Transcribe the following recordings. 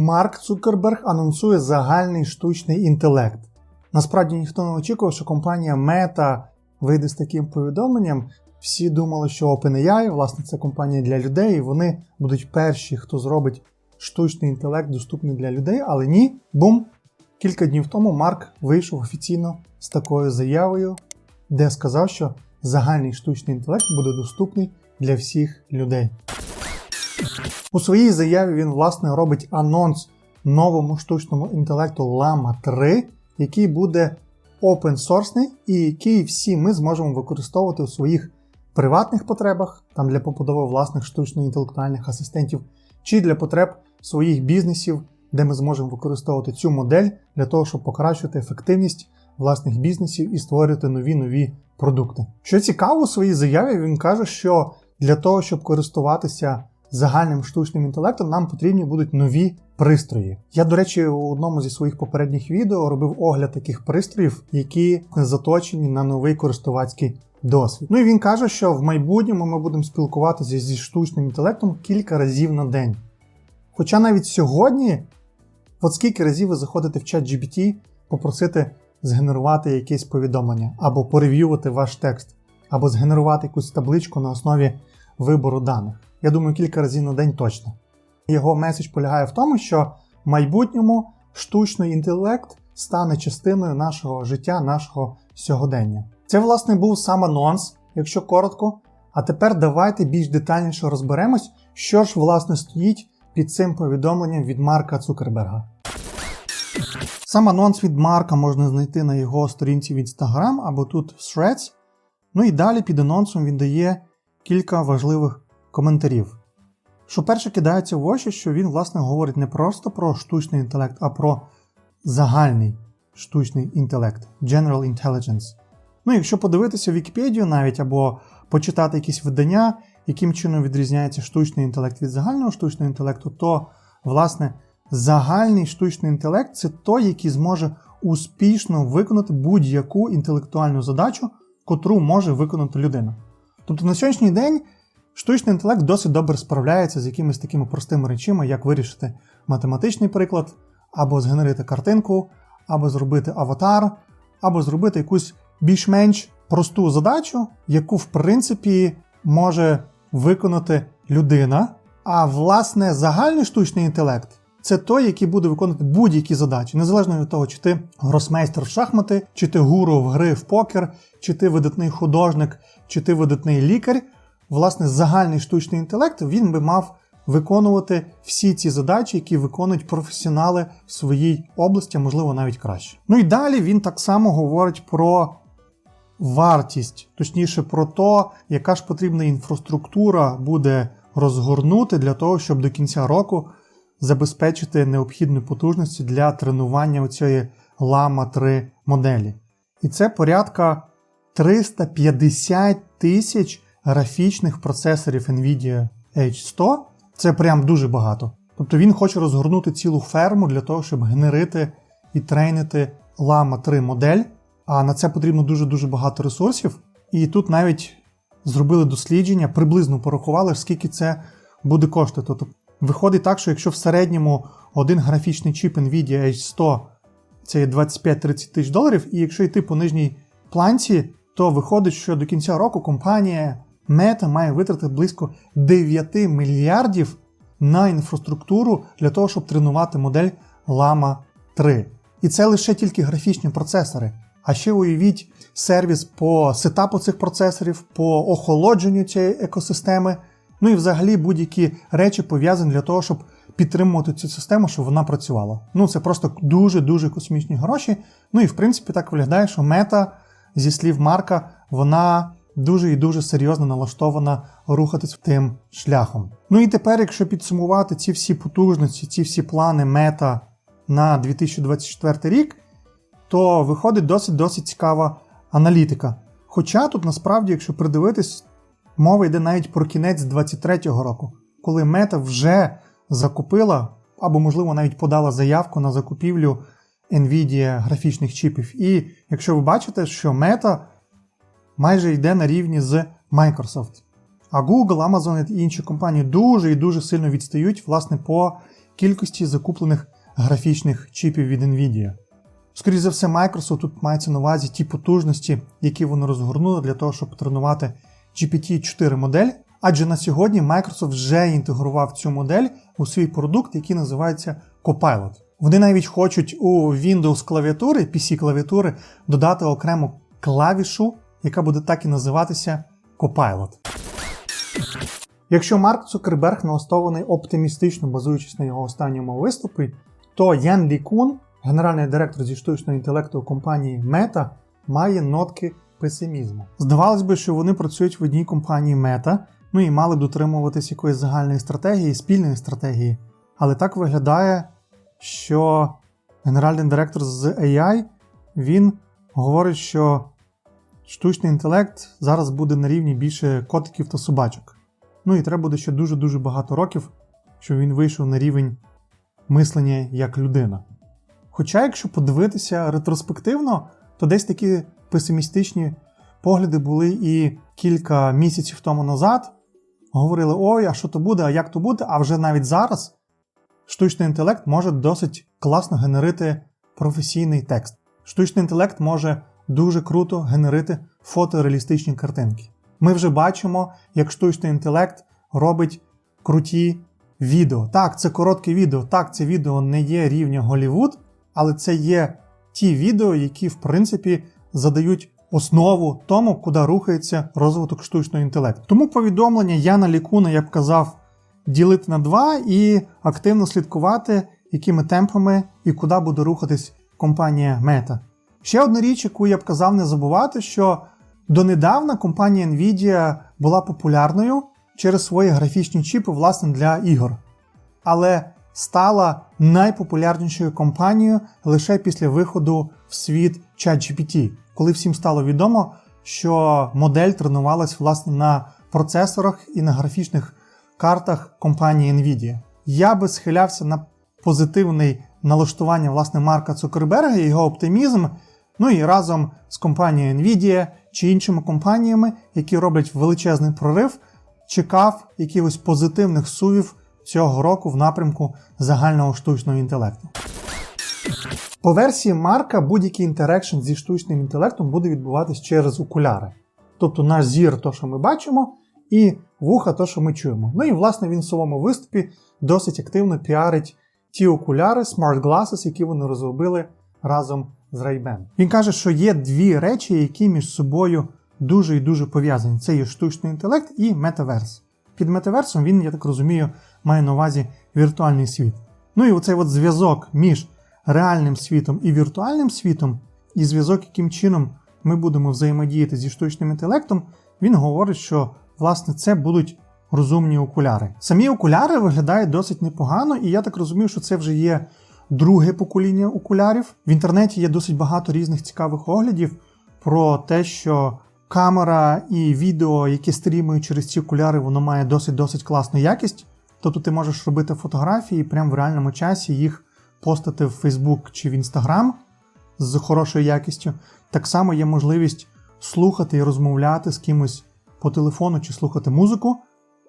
Марк Цукерберг анонсує загальний штучний інтелект. Насправді ніхто не очікував, що компанія Meta вийде з таким повідомленням. Всі думали, що OpenAI, власне, це компанія для людей, і вони будуть перші, хто зробить штучний інтелект доступний для людей, але ні, бум! Кілька днів тому Марк вийшов офіційно з такою заявою, де сказав, що загальний штучний інтелект буде доступний для всіх людей. У своїй заяві він власне робить анонс новому штучному інтелекту Llama 3, який буде open source і який всі ми зможемо використовувати у своїх приватних потребах, там для побудови власних штучно-інтелектуальних асистентів, чи для потреб своїх бізнесів, де ми зможемо використовувати цю модель для того, щоб покращити ефективність власних бізнесів і створювати нові нові продукти. Що цікаво у своїй заяві, він каже, що для того, щоб користуватися загальним штучним інтелектом, нам потрібні будуть нові пристрої. Я, до речі, у одному зі своїх попередніх відео робив огляд таких пристроїв, які заточені на новий користувацький досвід. Ну і він каже, що в майбутньому ми будемо спілкуватися зі штучним інтелектом кілька разів на день. Хоча навіть сьогодні, от скільки разів ви заходите в чат GPT, попросити згенерувати якесь повідомлення, або порев'ювати ваш текст, або згенерувати якусь табличку на основі вибору даних. Я думаю, кілька разів на день точно. Його меседж полягає в тому, що в майбутньому штучний інтелект стане частиною нашого життя, нашого сьогодення. Це, власне, був сам анонс, якщо коротко. А тепер давайте більш детальніше розберемось, що ж власне стоїть під цим повідомленням від Марка Цукерберга. Сам анонс від Марка можна знайти на його сторінці в Instagram або тут в Threads. Ну і далі під анонсом він дає кілька важливих коментарів. Що перше кидається в очі, що він, власне, говорить не просто про штучний інтелект, а про загальний штучний інтелект General Intelligence. Ну, якщо подивитися Вікіпедію навіть або почитати якісь видання, яким чином відрізняється штучний інтелект від загального штучного інтелекту, то, власне, загальний штучний інтелект це той, який зможе успішно виконати будь-яку інтелектуальну задачу, котру може виконати людина. Тобто на сьогоднішній день штучний інтелект досить добре справляється з якимись такими простими речами, як вирішити математичний приклад, або згенерити картинку, або зробити аватар, або зробити якусь більш-менш просту задачу, яку, в принципі, може виконати людина. А власне загальний штучний інтелект це той, який буде виконувати будь-які задачі, незалежно від того, чи ти гросмейстер в шахмати, чи ти гуру в гри в покер, чи ти видатний художник, чи ти видатний лікар. Власне, загальний штучний інтелект він би мав виконувати всі ці задачі, які виконують професіонали в своїй області, а можливо навіть краще. Ну і далі він так само говорить про вартість, точніше про те, яка ж потрібна інфраструктура буде розгорнути для того, щоб до кінця року забезпечити необхідні потужності для тренування цієї Lama 3 моделі. І це порядка 350 тисяч графічних процесорів NVIDIA H100. Це прям дуже багато. Тобто він хоче розгорнути цілу ферму для того, щоб генерити і трейнити Lama 3 модель. А на це потрібно дуже-дуже багато ресурсів. І тут навіть зробили дослідження, приблизно порахували, скільки це буде коштувати. Тобто виходить так, що якщо в середньому один графічний чіп NVIDIA H100 це є 25-30 тисяч доларів, і якщо йти по нижній планці, то виходить, що до кінця року компанія Meta має витратити близько 9 мільярдів на інфраструктуру для того, щоб тренувати модель Llama 3. І це лише тільки графічні процесори. А ще уявіть сервіс по сетапу цих процесорів, по охолодженню цієї екосистеми, ну і взагалі будь-які речі пов'язані для того, щоб підтримувати цю систему, щоб вона працювала. Ну це просто дуже-дуже космічні гроші. Ну і в принципі так виглядає, що мета, зі слів Марка, вона дуже і дуже серйозно налаштована рухатись тим шляхом. Ну і тепер, якщо підсумувати ці всі потужності, ці всі плани мета на 2024 рік то виходить досить-досить цікава аналітика. Хоча тут насправді, якщо придивитись, мова йде навіть про кінець 2023 року, коли мета вже закупила, або, можливо, навіть подала заявку на закупівлю Nvidia графічних чіпів. І якщо ви бачите, що мета майже йде на рівні з Microsoft. А Google, Amazon і інші компанії дуже і дуже сильно відстають власне, по кількості закуплених графічних чіпів від Nvidia. Скоріше за все, Microsoft тут мається на увазі ті потужності, які вони розгорнули для того, щоб тренувати GPT-4 модель. Адже на сьогодні Microsoft вже інтегрував цю модель у свій продукт, який називається Copilot. Вони навіть хочуть у Windows клавіатури, PC клавіатури додати окрему клавішу, яка буде так і називатися Copilot. Якщо Марк Цукерберг налаштований оптимістично, базуючись на його останньому виступі, то Ян Лі Кун, генеральний директор зі штучного інтелекту компанії Meta, має нотки песимізму. Здавалось би, що вони працюють в одній компанії Meta, ну і мали б дотримуватись якоїсь загальної стратегії, спільної стратегії. Але так виглядає, що генеральний директор з AI він говорить, що штучний інтелект зараз буде на рівні більше котиків та собачок. Ну і треба буде ще дуже-дуже багато років, щоб він вийшов на рівень мислення як людина. Хоча, якщо подивитися ретроспективно, то десь такі песимістичні погляди були і кілька місяців тому назад. Говорили: ой, а що то буде, а як то буде, а вже навіть зараз штучний інтелект може досить класно генерити професійний текст. Штучний інтелект може дуже круто генерити фотореалістичні картинки. Ми вже бачимо, як штучний інтелект робить круті відео. Так, це коротке відео, так, це відео не є рівня Голівуд, але це є ті відео, які, в принципі, задають основу тому, куди рухається розвиток штучного інтелекту. Тому повідомлення Яна Лікуна, я б казав, ділити на два і активно слідкувати, якими темпами і куди буде рухатись компанія Meta. Ще одна річ, яку я б казав не забувати, що донедавна компанія Nvidia була популярною через свої графічні чіпи, власне, для ігор. Але стала найпопулярнішою компанією лише після виходу в світ ChatGPT, коли всім стало відомо, що модель тренувалась власне на процесорах і на графічних картах компанії Nvidia. Я би схилявся на позитивне налаштування власне Марка Цукерберга і його оптимізм. Ну і разом з компанією Nvidia чи іншими компаніями, які роблять величезний прорив, чекав якихось позитивних сувів цього року в напрямку загального штучного інтелекту. По версії Марка будь-який інтерекшн зі штучним інтелектом буде відбуватись через окуляри. Тобто наш зір, то, що ми бачимо, і вуха, то, що ми чуємо. Ну і власне він в своєму виступі досить активно піарить ті окуляри Smart Glasses, які вони розробили разом з Ray-Ban. Він каже, що є дві речі, які між собою дуже і дуже пов'язані. Це є штучний інтелект і метаверс. Під метаверсом він, я так розумію, має на увазі віртуальний світ. Ну і оцей от зв'язок між реальним світом і віртуальним світом, і зв'язок, яким чином ми будемо взаємодіяти зі штучним інтелектом, він говорить, що власне це будуть розумні окуляри. Самі окуляри виглядають досить непогано, і я так розумію, що це вже є друге покоління окулярів. В інтернеті є досить багато різних цікавих оглядів про те, що камера і відео, які стрімують через ці окуляри, воно має досить-досить класну якість. Тобто ти можеш робити фотографії прямо в реальному часі їх постати в Facebook чи в Instagram з хорошою якістю. Так само є можливість слухати і розмовляти з кимось по телефону чи слухати музику.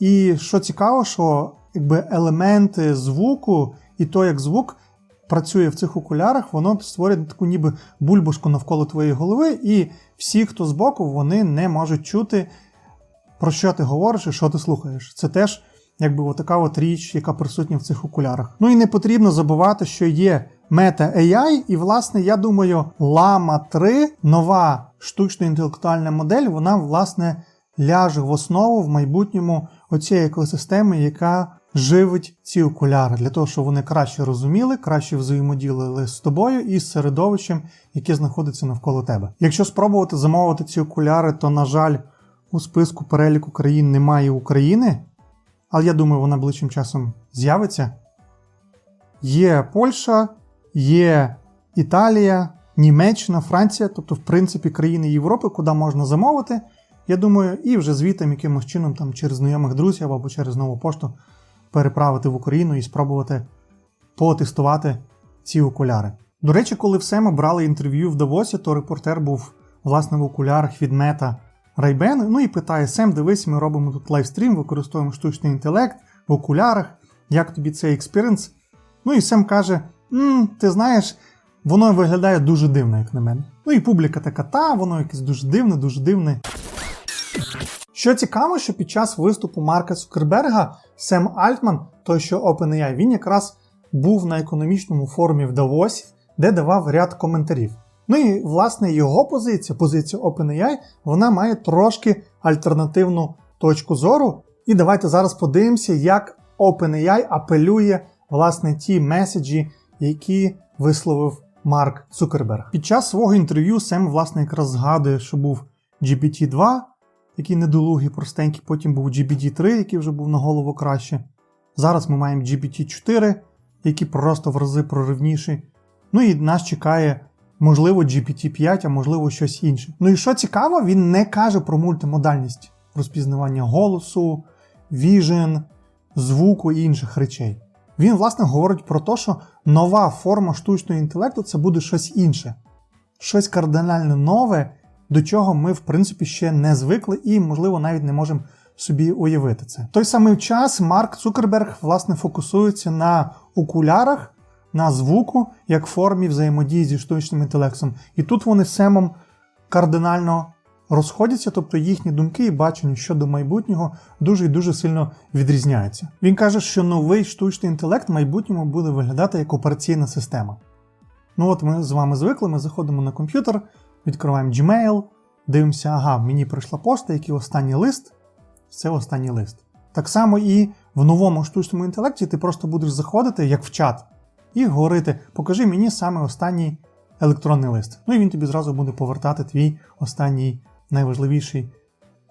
І що цікаво, що якби елементи звуку і то, як звук працює в цих окулярах, воно створює таку ніби бульбашку навколо твоєї голови, і всі, хто збоку, вони не можуть чути, про що ти говориш і що ти слухаєш. Це теж якби отака от річ, яка присутня в цих окулярах. Ну і не потрібно забувати, що є Meta AI, і, власне, я думаю, Lama 3, нова штучно інтелектуальна модель, вона, власне, ляже в основу в майбутньому оцієї екосистеми, яка живить ці окуляри, для того, щоб вони краще розуміли, краще взаємодіяли з тобою і з середовищем, яке знаходиться навколо тебе. Якщо спробувати замовити ці окуляри, то, на жаль, у списку переліку країн немає України, але я думаю, вона ближчим часом з'явиться. Є Польща, є Італія, Німеччина, Франція, тобто, в принципі, країни Європи, куди можна замовити. Я думаю, і вже звітом якимось чином там через знайомих друзів або через нову пошту переправити в Україну і спробувати потестувати ці окуляри. До речі, коли в Сема брали інтерв'ю в Давосі, то репортер був власне в окулярах від мета Ray-Ban, ну і питає: Сем, дивись, ми робимо тут лайвстрім, використовуємо штучний інтелект в окулярах. Як тобі цей експіренс? Ну і Сем каже: М, ти знаєш, воно виглядає дуже дивно, як на мене. Ну і публіка така, та, воно якесь дуже дивне, дуже дивне. Що цікаво, що під час виступу Марка Цукерберга Сем Альтман, той що OpenAI, він якраз був на економічному форумі в Давосі, де давав ряд коментарів. Ну і власне його позиція, позиція OpenAI, вона має трошки альтернативну точку зору. І давайте зараз подивимося, як OpenAI апелює власне ті меседжі, які висловив Марк Цукерберг. Під час свого інтерв'ю Сем, власне, якраз згадує, що був GPT-2, який недолугий, простенький, потім був GPT-3, який вже був на голову краще. Зараз ми маємо GPT-4, який просто в рази проривніший. Ну і нас чекає, можливо, GPT-5, а можливо, щось інше. Ну і що цікаво, він не каже про мультимодальність розпізнавання голосу, віжен, звуку і інших речей. Він, власне, говорить про те, що нова форма штучного інтелекту це буде щось інше, щось кардинально нове, до чого ми, в принципі, ще не звикли і, можливо, навіть не можемо собі уявити це. Той самий час Марк Цукерберг, власне, фокусується на окулярах, на звуку, як формі взаємодії зі штучним інтелектом. І тут вони Семом кардинально розходяться, тобто їхні думки і бачення щодо майбутнього дуже і дуже сильно відрізняються. Він каже, що новий штучний інтелект в майбутньому буде виглядати як операційна система. Ну от ми з вами звикли, ми заходимо на комп'ютер, відкриваємо Gmail, дивимося, ага, мені прийшла пошта, який останній лист, це останній лист. Так само і в новому штучному інтелекті ти просто будеш заходити як в чат і говорити: покажи мені саме останній електронний лист. Ну і він тобі зразу буде повертати твій останній найважливіший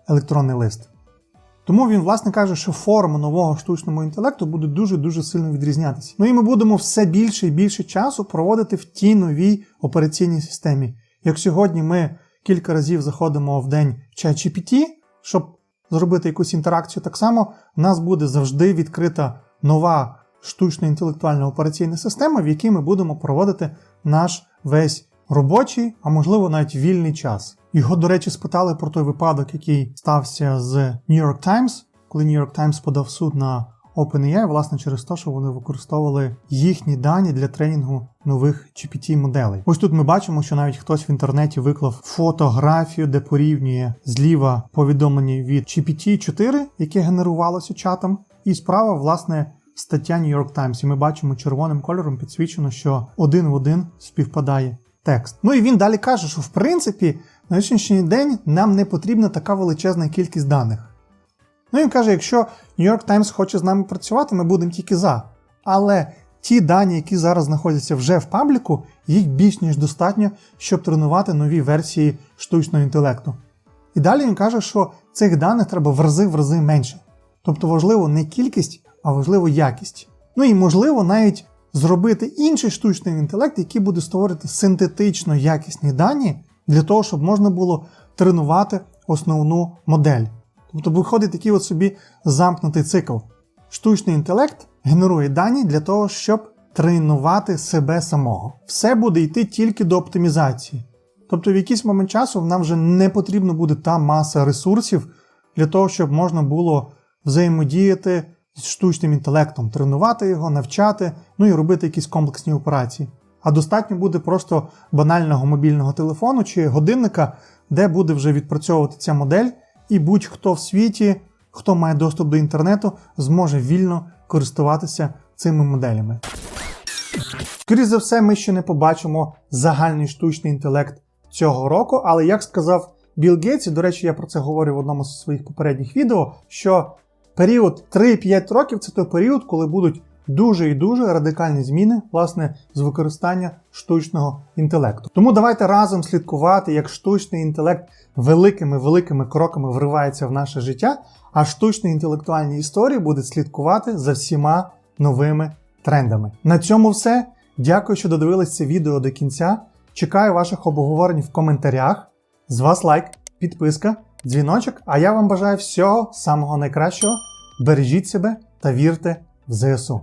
електронний лист. Тому він, власне, каже, що форма нового штучного інтелекту буде дуже-дуже сильно відрізнятися. Ну і ми будемо все більше і більше часу проводити в тій новій операційній системі. Як сьогодні ми кілька разів заходимо в день в ChatGPT, щоб зробити якусь інтеракцію, так само в нас буде завжди відкрита нова штучно інтелектуальна операційна система, в якій ми будемо проводити наш весь робочий, а можливо навіть вільний час. Його, до речі, спитали про той випадок, який стався з New York Times, коли New York Times подав суд на OpenAI, власне, через те, що вони використовували їхні дані для тренінгу нових GPT-моделей. Ось тут ми бачимо, що навіть хтось в інтернеті виклав фотографію, де порівнює зліва повідомлення від GPT-4, яке генерувалося чатом, і справа, власне, стаття New York Times. І ми бачимо червоним кольором підсвічено, що один в один співпадає текст. Ну і він далі каже, що в принципі на сьогоднішній день нам не потрібна така величезна кількість даних. Ну він каже, якщо York Times хоче з нами працювати, ми будемо тільки за. Але ті дані, які зараз знаходяться вже в пабліку, їх більш ніж достатньо, щоб тренувати нові версії штучного інтелекту. І далі він каже, що цих даних треба в рази в рази менше. Тобто важливо не кількість, а важливо якість. Ну і можливо навіть зробити інший штучний інтелект, який буде створити синтетично якісні дані для того, щоб можна було тренувати основну модель. Тобто виходить такий от собі замкнутий цикл. Штучний інтелект генерує дані для того, щоб тренувати себе самого. Все буде йти тільки до оптимізації. Тобто в якийсь момент часу нам вже не потрібно буде та маса ресурсів для того, щоб можна було взаємодіяти з штучним інтелектом, тренувати його, навчати, ну і робити якісь комплексні операції. А достатньо буде просто банального мобільного телефону чи годинника, де буде вже відпрацьовувати ця модель, і будь-хто в світі, хто має доступ до інтернету, зможе вільно користуватися цими моделями. Скоріше за все, ми ще не побачимо загальний штучний інтелект цього року, але як сказав Білл Гейтс, і, до речі, я про це говорив в одному з своїх попередніх відео, що період 3-5 років це той період, коли будуть дуже і дуже радикальні зміни власне з використання штучного інтелекту. Тому давайте разом слідкувати, як штучний інтелект великими великими кроками вривається в наше життя, а штучні інтелектуальні історії будуть слідкувати за всіма новими трендами. На цьому все. Дякую, що додивились це відео до кінця. Чекаю ваших обговорень в коментарях. З вас лайк, підписка, дзвіночок. А я вам бажаю всього самого найкращого. Бережіть себе та вірте в ЗСУ.